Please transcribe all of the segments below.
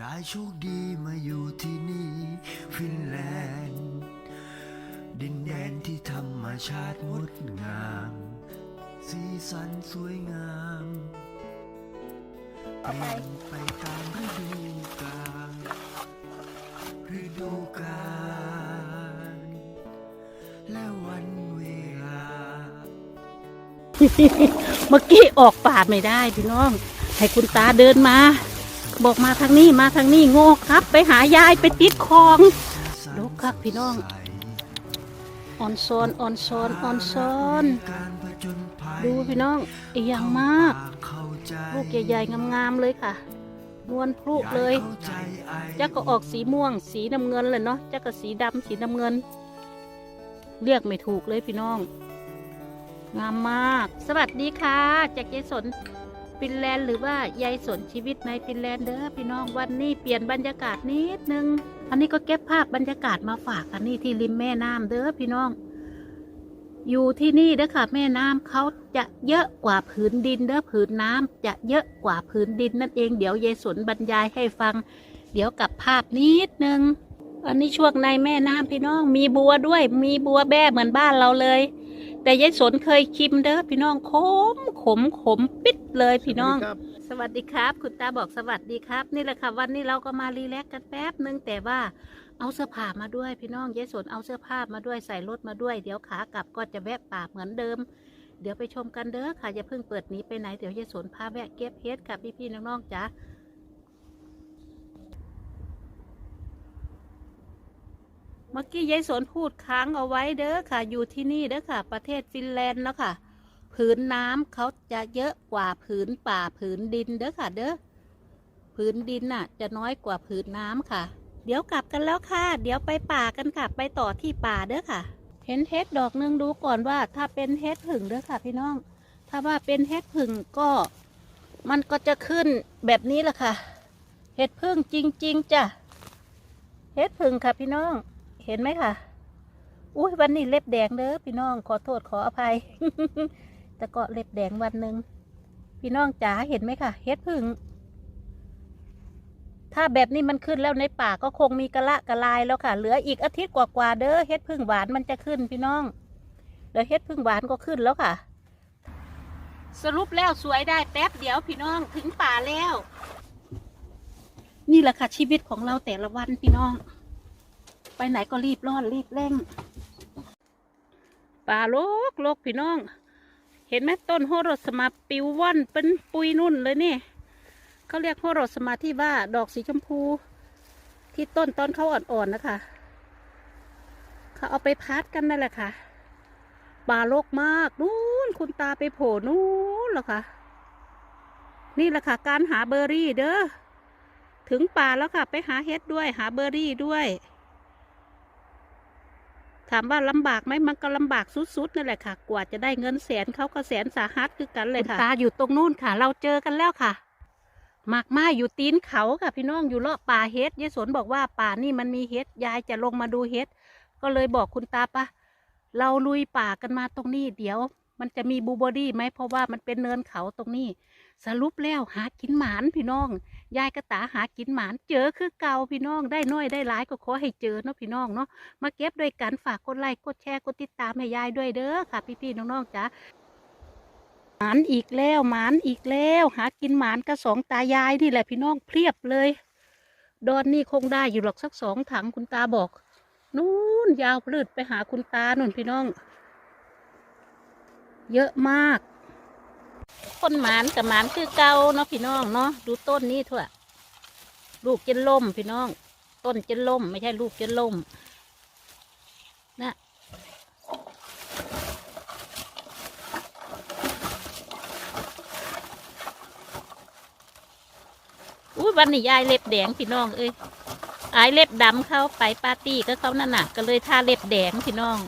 ยายโชคดีมาอยู่ที่นี่ฟินแลนด์ ดินแดนที่ธรรมชาติงดงาม สีสันสวยงามเปลี่ยนไปตามฤดูกาลฤดูกาลและวันเวลา เมื่อกี้ออกป่าไม่ได้พี่น้อง ให้คุณตาเดินมา บอกมาทางนี้มาทางนี้โง่ครับ ไปหายายไปติดคลองดูกครับพี่น้องออนซอนออนซอนออนซอนดูพี่น้องอีหยังมากลูกใหญ่ๆงามๆเลยค่ะนวลพลุเลยจักก็ออกสีม่วง สีน้ำเงินเลยเนาะจักก็สีดำสีน้ำเงิน เรียกไม่ถูกเลยพี่น้อง งามมาก สวัสดีค่ะจากยายสน ฟินแลนด์หรือว่ายายสนชีวิตในฟินแลนด์เด้อพี่น้องวันนี้เปลี่ยนบรรยากาศนิดนึง อันนี้ก็เก็บภาพบรรยากาศมาฝากกันนี่ที่ริมแม่น้ำเด้อพี่น้อง อยู่ที่นี่เด้อค่ะแม่น้ำเขาจะเยอะกว่าผืนดินเด้อผืนน้ำจะเยอะกว่าผืนดินนั่นเองเดี๋ยวยายสนบรรยายให้ฟัง เดี๋ยวกับภาพนิดนึง อันนี้ช่วงในแม่น้ำพี่น้อง มีบัวด้วย มีบัวแบ้เหมือนบ้านเราเลย แต่ยายสนเคยชิมเด้อพี่น้องขมขมขมปิดเลยพี่น้อง สวัสดีครับ คุณตาบอกสวัสดีครับ นี่แหละค่ะวันนี้เราก็มารีแลกซ์กันแป๊บนึงแต่ว่าเอาเสื้อผ้ามาด้วยพี่น้องยายสนเอาเสื้อผ้ามาด้วยใส่รถมาด้วย เดี๋ยวขากลับก็จะแวะป่าเหมือนเดิม เดี๋ยวไปชมกันเด้อค่ะอย่าเพิ่งเปิดหนีไปไหนเดี๋ยวยายสนพาแวะเก็บเฮ็ดค่ะพี่ๆน้องๆจ้า มื่อกี้ยายสนพูดค้างเอาไว้เด้อค่ะ อยู่ที่นี่เด้อค่ะ ประเทศฟินแลนด์เนาะค่ะ ผืนน้ำเขาจะเยอะกว่าผืนป่าผืนดินเด้อค่ะ เด้อผืนดินน่ะ จะน้อยกว่าผืนน้ำค่ะ เดี๋ยวกลับกันแล้วค่ะ เดี๋ยวไปป่ากันค่ะ ไปต่อที่ป่าเด้อค่ะ เห็นเฮ็ดดอกหนึงดูก่อนว่า ถ้าเป็นเฮ็ดผึ่งเด้อค่ะ พี่น้อง ถ้าว่าเป็นเฮ็ดผึ่งก็ มันก็จะขึ้นแบบนี้แหละค่ะเห็ดพึ่งจริง ๆจ้ะ เฮ็ดผึ่งค่ะพี่น้อง เห็นไหมค่ะ อุ้ยวันนี้เล็บแดงเด้อพี่น้องขอโทษขออภัย แต่ก็เล็บแดงวันหนึ่งพี่น้องจ๋าเห็นไหมคะเฮ็ดพึ่ง ถ้าแบบนี้มันขึ้นแล้วในป่าก็คงมีกระละกระลายแล้วค่ะ เหลืออีกอาทิตย์กว่าๆเด้อเฮ็ดพึ่งหวานมันจะขึ้นพี่น้องเดี๋ยวเฮ็ดพึ่งหวานก็ขึ้นแล้วค่ะ สรุปแล้วสวยได้แป๊บเดียวพี่น้องถึงป่าแล้ว นี่แหละค่ะชีวิตของเราแต่ละวันพี่น้อง ไปไหนก็รีบร้อนรีบเร่งป่าโลกโลกพี่น้อง เห็นไหมต้นโฮโรสมาปิวว่อนเป็นปุยนุ่นเลยนี่เขาเรียกโฮโรสมาที่ว่าดอกสีชมพู ที่ต้นตอนเขาอ่อนๆนะคะเขาเอาไปพัดกันนั่นแหละค่ะป่าโลกมากนู้นคุณตาไปโผล่นู้นแล้วค่ะนี่แหละค่ะการหาเบอร์รี่เด้อถึงป่าแล้วค่ะ ไปหาเฮ็ดด้วย หาเบอร์รี่ด้วย ถามว่าลำบากไหมมันก็ลำบากสุดๆนั่นแหละค่ะ กว่าจะได้เงินแสนเขาก็แสนสาหัสคือกันเลยค่ะตาอยู่ตรงนู้นค่ะ เราเจอกันแล้วค่ะหมากไม้อยู่ตีนเขาค่ะ พี่น้องอยู่เลาะป่าเฮ็ดยายสนบอกว่าป่านี่มันมีเฮ็ดยายจะลงมาดูเฮ็ดก็เลยบอกคุณตาปะเราลุยป่ากันมาตรงนี้เดี๋ยว มันจะมีบูเบอร์รี่ไหมเพราะว่ามันเป็นเนินเขาตรงนี้ สรุปแล้วหากินหมานพี่น้อง ยายกระตาหากินหมานเจอคือเก่าพี่น้องได้น้อยได้หลายก็ขอให้เจอเนาะพี่น้องเนาะมาเก็บด้วยกันฝากกดไลค์กดแชร์กดติดตามให้ยายด้วยเด้อค่ะ พี่ๆน้องๆจ้าหมานอีกแล้วหมานอีกแล้ว หากินหมานกระสองตายายนี่แหละพี่น้องเพียบเลย ดอนนี่คงได้อยู่หรอกสักสองถังคุณตาบอกนู่นยาวพลืดไปหาคุณตานุ่นพี่น้อง เยอะมาก คนหมานกับหมานคือเก่าเนาะพี่น้องเนาะดูต้นนี้เถอะลูกจะล่มพี่น้อง ต้นจะล่ม ไม่ใช่ลูกจะล่มนะอุ้ยวันนี้ยายเล็บแดงพี่น้องเอ้ยอายเล็บดำเข้าไปปาร์ตี้ก็เขานั่นน่ะ ก็เลยทาเล็บแดงพี่น้อง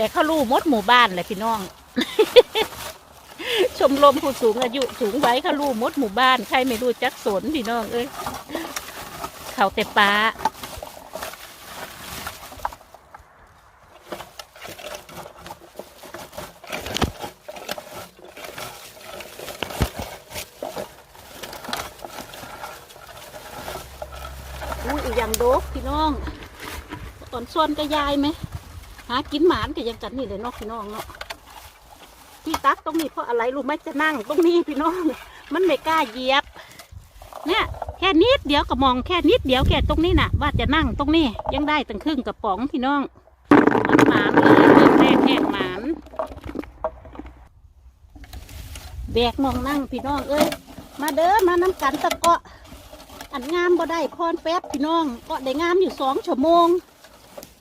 แต่เขารู้มดหมู่บ้านเลยพี่น้อง ชมรมผู้สูงอายุสูงไว้เขารู้มดหมู่บ้านใครไม่รู้จักสนพี่น้องเอ้ยเขาแต่ปลาอุ้ยอย่างโดกพี่น้องอ่อนส่วนกระยายไหม หากินหมานกับยังกันนี่เลยนาะพี่น้องเนาะพี่ตักตรงนี้เพราะอะไรรู้ไหมจะนั่งตรงนี้พี่น้อง มันไม่กล้าเหยียบ เนี่ยแค่นิดเดียวก็มองแค่นิดเดียวแค่ตรงนี้น่ะ ว่าจะนั่งตรงนี้ยังได้ตั้งครึ่งกระป๋องพี่น้อง มันหมานเลยเริ่แรกแห้งหมานแบกมองนั่งพี่น้องเอ้ยมาเด้อมาน้ำกันตะเกาะอันงามบ่ได้พรแป๊บพี่น้องก็ได้งามอยู่สองชั่วโมง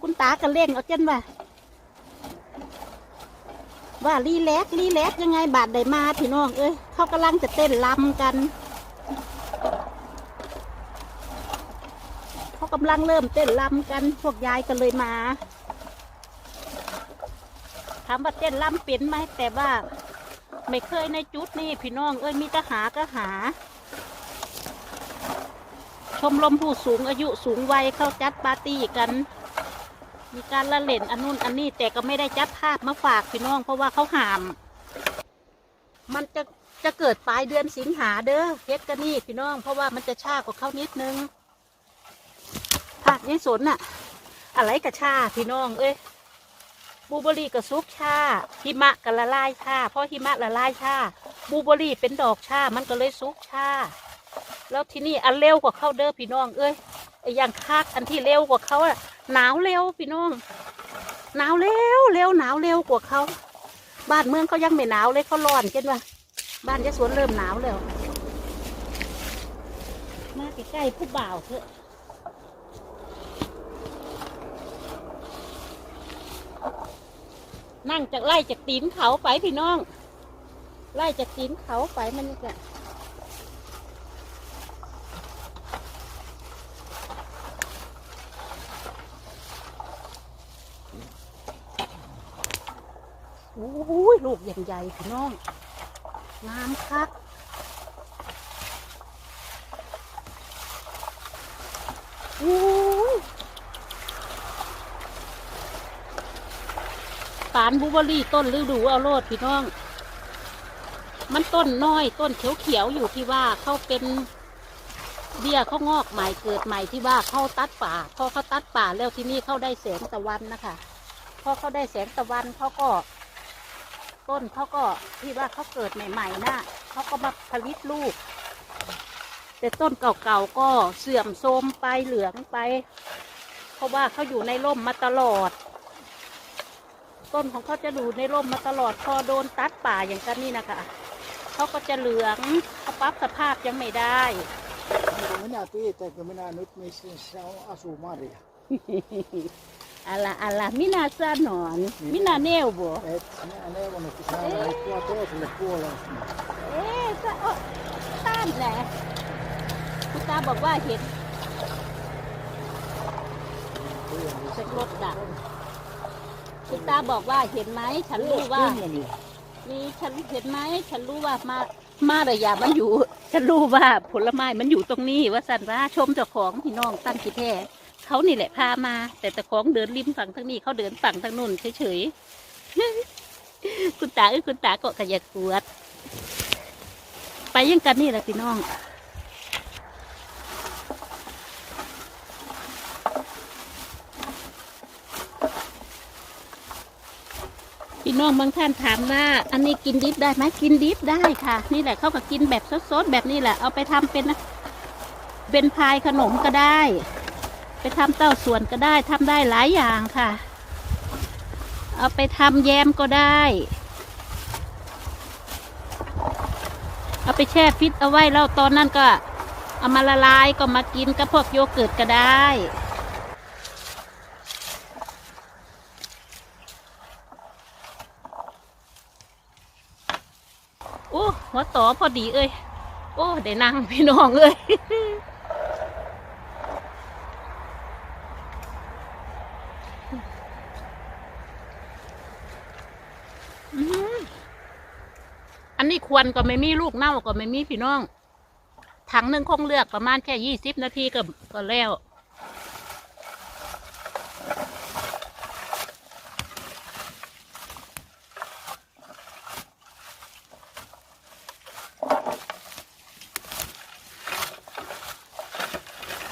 คุณตาก็เล่งเอาเจนว่า ว่ารีแลกรีแลกยังไงบาดได้มาพี่น้อง เอ้ยเขากำลังจะเต้นลำกันเขากำลังเริ่มเต้นลำกัน พวกยายก็เลยมาถามว่าเต้นลำเป็นไหมแต่ว่าไม่เคยในจุดนี้พี่น้อง เอ้ยมีแต่หาก็หาชมรมผู้สูงอายุสูงวัยเข้าจัดปาร์ตี้กัน มีการละเล่นอันนู้นอันนี้แต่ก็ไม่ได้จัดภาพมาฝากพี่น้อง เพราะว่าเขาหาม มันจะจะเกิดปลายเดือนสิงหาเด้อเฮ็ดกันนี่พี่น้อง เพราะว่ามันจะชากว่าเขานิดนึงภาคยี่สนน่ะ อะไรกับชาพี่น้อง เอ้ยบูเบอรี่กับซุปชาหิมะกับละลายชาเพราะหิมะละลายชาบูเบอรี่เป็นดอกชามันก็เลยซุปชาแล้วที่นี่อันเร็วกว่าเขาเด้อพี่น้อง เอ้ยไอ้อย่างคักอันที่เร็วกว่าเขาอะ หนาวเร็วพี่น้อง หนาวเร็วเร็วหนาวเร็วกว่าเขา บ้านเมืองเขายังไม่หนาวเลยเขาร้อนกันว่ะบ้านยะสวนเริ่มหนาวแล้ว มาใกล้ๆผู้บ่าวเถอะนั่งจากไล่จากตีนเขาไปพี่น้อง ไล่จากตีนเขาไปมันนี่แหละ อ้ยลูกอย่างใหญ่พี่น้อง งามคักโอ้ยปานบูเบอร์รี่ต้นฤดูเอาโลดพี่น้อง มันต้นน้อยต้นเขียวๆอยู่ที่ว่าเขาเป็นเบี้ยเขางอกใหม่เกิดใหม่ที่ว่าเขาตัดป่า พอเขาตัดป่าแล้วที่นี่เขาได้แสงตะวันนะคะ พอเขาได้แสงตะวันเขาก็ ต้นเขาก็ที่ว่าเขาเกิดใหม่ๆนะเขาก็มาผลิตลูก แต่ต้นเก่าๆก็เสื่อมโทรมไปเหลืองไป เพราะว่าเขาอยู่ในร่มมาตลอด ต้นของเขาจะอยู่ในร่มมาตลอดพอโดนตัดป่าอย่างกันนี่นะคะเขาก็จะเหลืองเขาปรับสภาพยังไม่ได้ Minä tiedän, että minä nyt missä se on asuu Maria. อะไรอะไรมินาซาหนอนมินาเนวบัว Et minä neuvon, että sä lähdet tuo toiselle puolelle. เอ๊ะจะโอ๊ะต้นแหละคุณตาบอกว่าเห็นจากรถดักคุณตาบอกว่าเห็นไหมฉันรู้ว่า Kymmeniä. นี่ฉันเห็นไหมฉันรู้ว่ามามาระยะมันอยู่ ฉันรู้ว่าผลไม้มันอยู่ตรงนี้ว่าสันว่าชมเจ้าของพี่น้องตั้งกี่แท้ เขานี่แหละพามา แต่เจ้าของเดินริมฝั่งทางนี้เขาเดินฝั่งทางนู้นเฉยๆคุณตาเอ้ยคุณตาก็ขยักกวด ไปยังกันนี่แหละพี่น้องพี่น้องบางท่านถามว่า อันนี้กินดิบได้ไหมกินดิบได้ค่ะ นี่แหละเขาก็กินแบบสดๆแบบนี้แหละเอาไปทำเป็นเป็นพายขนมก็ได้ ไปทำเต้าส่วนก็ได้ทำได้หลายอย่างค่ะ เอาไปทำแยมก็ได้ เอาไปแช่ฟิตเอาไว้แล้วตอนนั้นก็ เอามาละลายก็มากินกับพวกโยเกิร์ตก็ได้โอ้หัวต่อพอดีเอ้ย โอ้ ได้นั่งพี่น้องเอ้ย อันนี้ควรก็ไม่มีลูกเน่าก็ไม่มีพี่น้อง ถังหนึ่งคงเลือกประมาณแค่ยี่สิบนาทีก็ก็แล้ว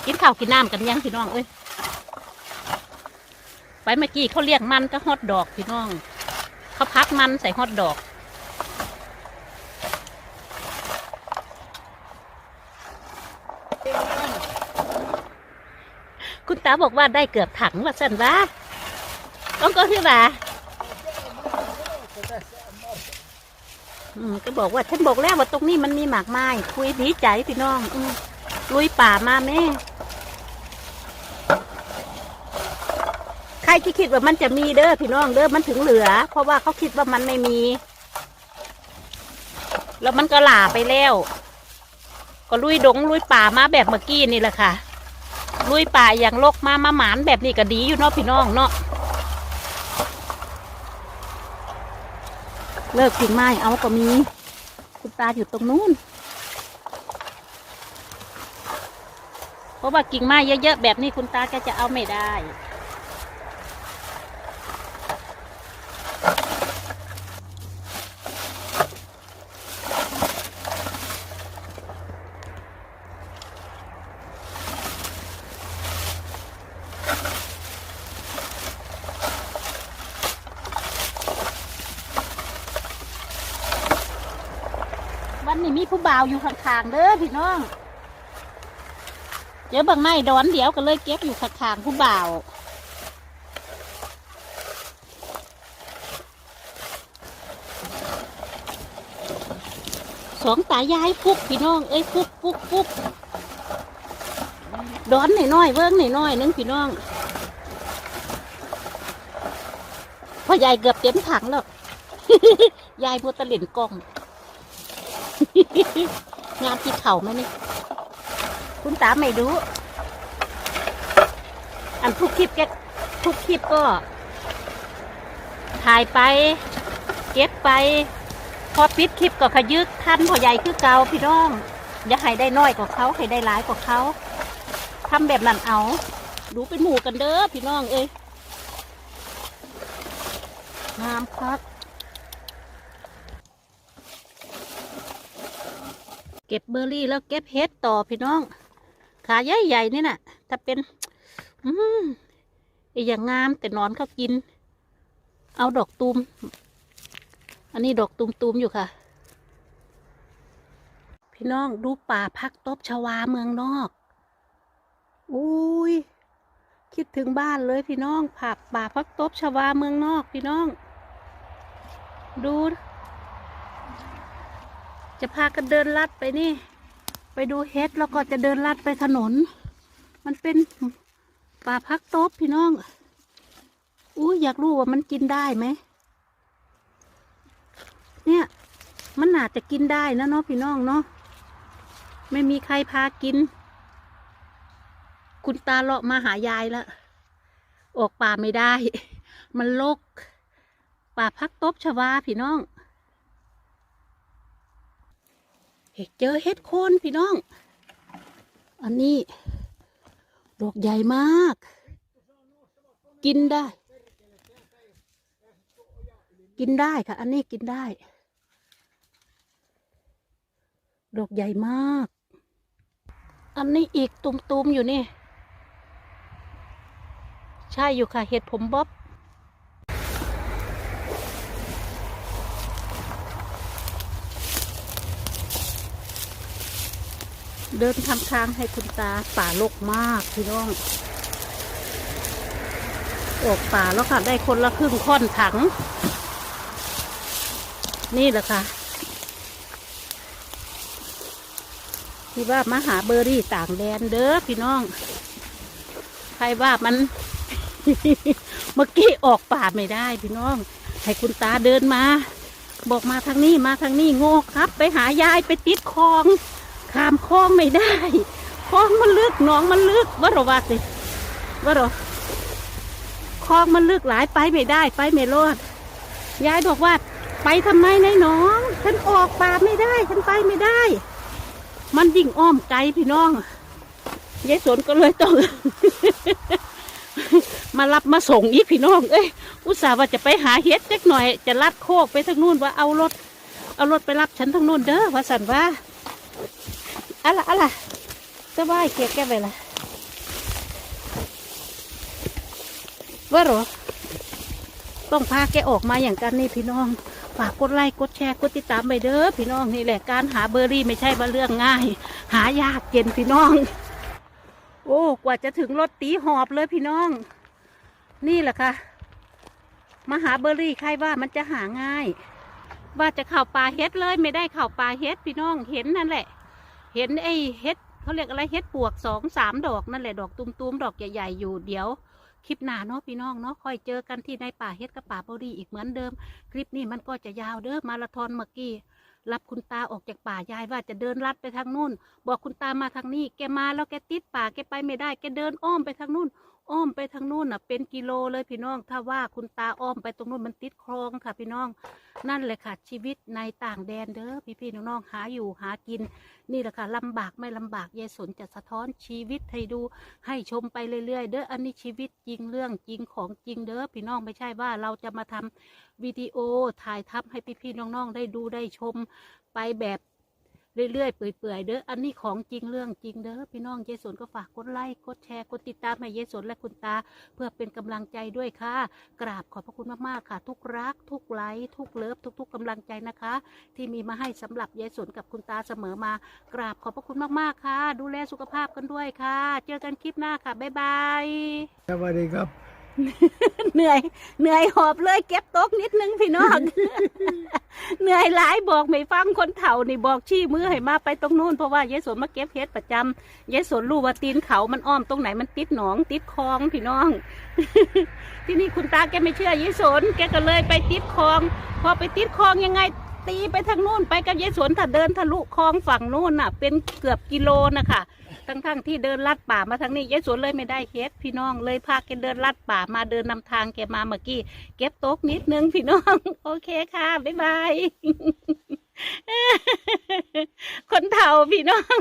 กินข้าวกินน้ำกันยังพี่น้องเอ้ยไปเมื่อกี้เขาเรียกมันก็ฮอตดอกพี่น้อง เขาพักมันใส่ฮอตดอก คุณตาบอกว่าได้เกือบถังว่าสันว่าต้องก็คือว่าอืมก็บอกว่าฉันบอกแล้วว่าตรงนี้มันมีหมากไม้คุยดีใจพี่น้องอลุยป่ามาแม่ ใคร ที่คิดว่ามันจะมีเด้อพี่น้องเด้อมันถึงเหลือ เพราะว่าเขาคิดว่ามันไม่มี แล้วมันก็หลาไปแล้ว ก็ลุยดงลุยป่ามาแบบเมื่อกี้นี่แหละค่ะ ลุยป่าอย่างลกมามาหมานแบบนี้ก็ดีอยู่เนาะพี่น้องเนาะเลิกกิ่งไม้เอาก็มี คุณตาอยู่ตรงนู้นเพราะว่ากิ่งไม้เยอะๆแบบนี้คุณตาก็จะเอาไม่ได้ วันนี้มีผู้บ่าวอยู่ข้างๆเด้อพี่น้อง เดี๋ยวบางไม้ดอนเดี๋ยวก็เลยเก็บอยู่ข้างๆผู้บ่าว องตายายฟุกพี่น้องเอ้ยฟุกฟุกฟุกดอนหน่อยน้อยเบิ้งหน่อยน้อยนึงพี่น้องพ่อยายเกือบเต็มถังแล้วยายมัวตะเล่นกล้อง งานที่เข่าไหมนี่ คุณตาไม่รู้ อันทุกคลิปแกทุกคลิปก็ ถ่ายไป เก็บไป พอปิดคลิปก็ขยึกทันพอใหญ่คือเก่าพี่น้อง อย่าให้ได้น้อยกว่าเขาให้ได้หลายกว่าเขาทำแบบนั้นเอา ดูเป็นหมู่กันเด้อพี่น้องเอ้ยงามครับเก็บเบอร์รี่แล้วเก็บเห็ดต่อพี่น้อง ขาใหญ่ๆนี่น่ะ ถ้าเป็น อืมไอ้อย่างงามแต่นอนเขากิน เอาดอกตูม อันนี้ดอกตูมๆอยู่ค่ะ พี่น้องดูป่าพักตบชวาเมืองนอกอุ้ยคิดถึงบ้านเลยพี่น้องผักป่าพักตบชวาเมืองนอกพี่น้อง ดู จะพากันเดินลัดไปนี่ ไปดูเฮดแล้วก็จะเดินลัดไปถนน มันเป็นป่าพักตบพี่น้องอู้อยากรู้ว่ามันกินได้ไหม เนี่ย มันน่าจะกินได้นะเนาะพี่น้องเนาะไม่มีใครพากิน คุณตาเลาะมาหายายแล้วออกป่าไม่ได้ มันลก ป่าพักตบชวาพี่น้องเห็ดเจอเห็ดโคนพี่น้อง อันนี้ ดอกใหญ่มาก กินได้ กินได้ค่ะ อันนี้กินได้ ดอกใหญ่มาก อันนี้อีกตุมๆอยู่นี่ ใช่อยู่ค่ะ เห็ดผมบ๊อบเดินทำทางให้คุณตาป่าลกมากพี่น้อง ออกป่าแล้วค่ะ ได้คนละครึ่งค่อนถัง นี่แหละค่ะ ที่ว่ามาหาเบอร์รี่ต่างแดนเด้อพี่น้อง ใครว่ามัน เมื่อกี้ออกป่าไม่ได้ พี่น้อง ให้คุณตาเดินมา บอกมาทางนี้มาทางนี้โง่ครับ ไปหายายไปติดคลองข้ามคลองไม่ได้คลองมันลึกหนองมันลึกว่าราว่าสิว่าราคลองมันลึกหลายไปไม่ได้ไปไม่รอดยายบอกว่า ไปทำไมในหนอง ฉันออกป่าไม่ได้ ฉันไปไม่ได้ มันยิ่งอ้อมไกลพี่น้องยายสนก็เลยต้อง มารับมาส่งอีกพี่น้อง เอ้ยอุตส่าห์ว่าจะไปหาเฮ็ดเล็กหน่อย จะลัดโคกไปทางนู่นว่าเอารถ เอารถไปรับฉันทางนู่นเด้อว่าสันว่าอะไรอะไรจะว่าเกียแก้ไปละว่าหรอต้องพาแกออกมาอย่างกันนี่พี่น้อง ฝากกดไลค์กดแชร์กดติดตามไปเด้อพี่น้องนี่แหละการหาเบอร์รี่ไม่ใช่ว่าเรื่องง่าย หายากเย็นพี่น้อง โอ้กว่าจะถึงรถตีหอบเลยพี่น้อง นี่แหละค่ะมาหาเบอร์รี่ใครว่ามันจะหาง่าย ว่าจะเข่าป่าเฮ็ดเลยไม่ได้เข่าป่าเฮ็ดพี่น้องเห็นนั่นแหละ เห็นไอ้เฮ็ดเขาเรียกอะไรเฮ็ดปวกสองสามดอกนั่นแหละดอกตุ้มๆดอกใหญ่ๆอยู่เดี๋ยว คลิปหน้าเนาะพี่น้องเนาะค่อยเจอกันที่ในป่าเฮ็ดกับป่าบอรี่อีกเหมือนเดิม คลิปนี้มันก็จะยาวเด้อมาราธอนเมื่อกี้รับคุณตาออกจากป่ายายว่าจะเดินลัดไปทางนู่น บอกคุณตามาทางนี้ แกมาแล้วแกติดป่าแกไปไม่ได้ แกเดินอ้อมไปทางนู่น อ้อมไปทางนู่นน่ะ เป็นกิโลเลยพี่น้อง ถ้าว่าคุณตาอ้อมไปตรงนู่นมันติดคลองค่ะ พี่น้อง นั่นแหละค่ะ ชีวิตในต่างแดนเด้อพี่พี่ๆน้องๆหาอยู่หากิน นี่แหละค่ะลำบากไม่ลำบากยายสนจะสะท้อนชีวิตให้ดู ให้ชมไปเรื่อยๆเด้ออันนี้ชีวิตจริงเรื่องจริงของจริงเด้อพี่น้องไม่ใช่ว่าเราจะมาทำวิดีโอถ่ายทับให้พี่ๆน้องๆได้ดูได้ชมไปแบบ เรื่อยๆเปื่อยๆเด้ออันนี้ของจริงเรื่องจริงเด้อพี่น้องยายสนก็ฝากกดไลค์กดแชร์กดติดตามให้ยายสนและคุณตา เพื่อเป็นกำลังใจด้วยค่ะ กราบขอบพระคุณมากๆค่ะ ทุกรัก ทุกไลค์ทุกเลิฟทุก ๆกำลังใจนะคะ ที่มีมาให้สำหรับยายสนกับคุณตาเสมอมา กราบขอบพระคุณมากๆค่ะ ดูแลสุขภาพกันด้วยค่ะ เจอกันคลิปหน้าค่ะบ๊ายบายสวัสดีครับ เหนื่อย เหนื่อยหอบเลยเก็บโต๊ะนิดนึงพี่น้อง เหนื่อยหลายบอกไม่ฟังคนเฒ่านี่บอกชี้มือให้มาไปตรงนู้นเพราะว่ายายสวนมาเก็บเฮ็ดประจำยายสวนรู้ว่าตีนเขามันอ้อมตรงไหนมันติดหนอง ติดคลองพี่น้อง ที่นี่คุณตาแกไม่เชื่อยายสวนแกก็เลยไปติดคลอง พอไปติดคลองยังไง ตีไปทางนู้นไปกับยายสวนถ้าเดินทะลุคลองฝั่งนู้นน่ะ เป็นเกือบกิโลนะคะทั้งๆที่เดินลัดป่ามาทางนี้ยายสวนเลยไม่ได้เฮ็ดพี่น้องเลยพาแกเดินลัดป่ามาเดินนำทางแกมาเมื่อกี้เก็บโต๊ะนิดนึงพี่น้อง โอเคค่ะบ๊ายบายคนเฒ่าพี่น้อง